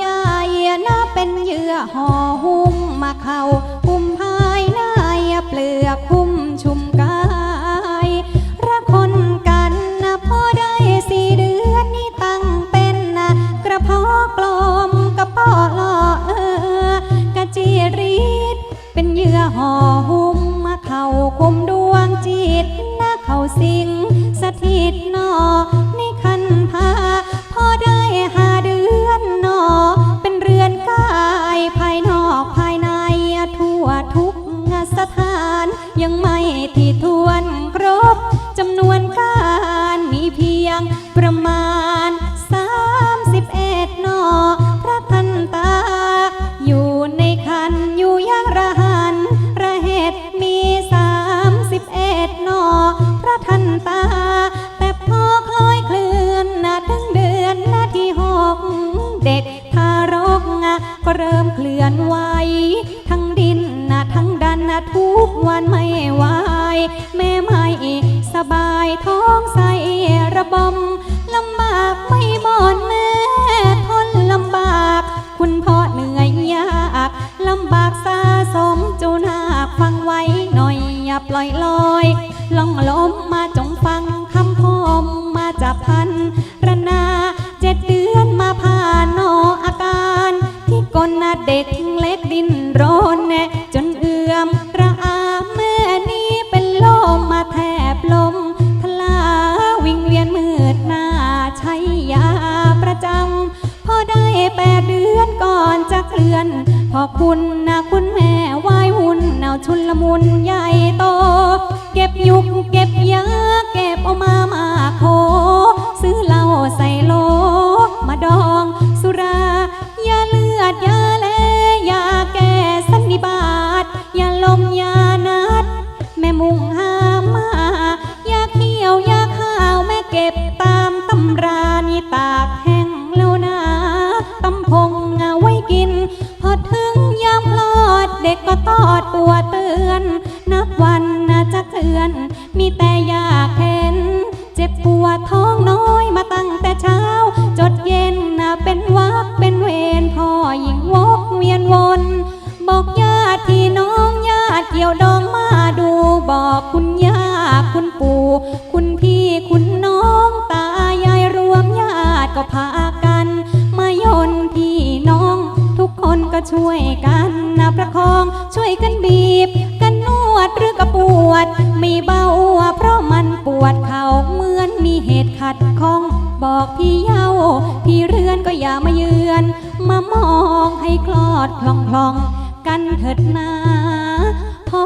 หญ่นะเป็นเยื่อห่อหุ้มมาเข้าหุ้มภายในเปลือกหุ้มชุมกายรักคนกันนะพอได้สี่เดือนนี่ตั้งเป็นนะกระเพาะกลมกระเพาะลอ ห่อหุ้มมาเข้าคุมดวงจิตนะเข้าสิงสถิตนอ ด็กทารกนะก็เริ่มเคลื่อนไหวทั้งดินนะทั้งดันนะทุกวันไม่ไหวแม่ไม่สบายท้องใส่ระบมลำบากไม่บ่นแม่ทนลำบาก คุณพ่อเหนื่อยยากลำบากสะสมจูนาฟังไว้หน่อยอย่าปล่อยลอย ลองลมมาจงฟังคำพมมาจากพัน ดินรนแน่จนเอื้อมระอาแม่นี้เป็นลมมาแทบลมทลาวิ่งเวียนมืดหน้าใช้ยาประจำพอได้แปดเดือนก่อนจะเคลื่อน พอคุณนะคุณแม่ไหวายหุ่นเนาชุนละมุนใหญ่โต เก็บยุกเก็บ เด็กก็ตอดตัวเตือน นับวันน่าจะเคลื่อน มีแต่ยากเข็น เจ็บปวดท้องน้อยมาตั้งแต่เช้า จดเย็นน่ะเป็นวักเป็นเวรพ่อยิงวกเวียนวน บอกญาติพี่น้องญาติเกี่ยวดองมาดูบอกคุณย่าคุณปู่ คุณพี่คุณน้องตายายรวมญาติก็พากัน มายนพี่น้องทุกคนก็ช่วย นนะประคอง ช่วยกันบีบ กันนวดหรือกระปวดไม่เบาเพราะมันปวดเข่าเหมือนมีเหตุขัดข้อง บอกพี่เย้าพี่เรือนก็อย่ามาเยือน มามองให้คลอดคล่องคล่องๆกันเถิดนาพ่อ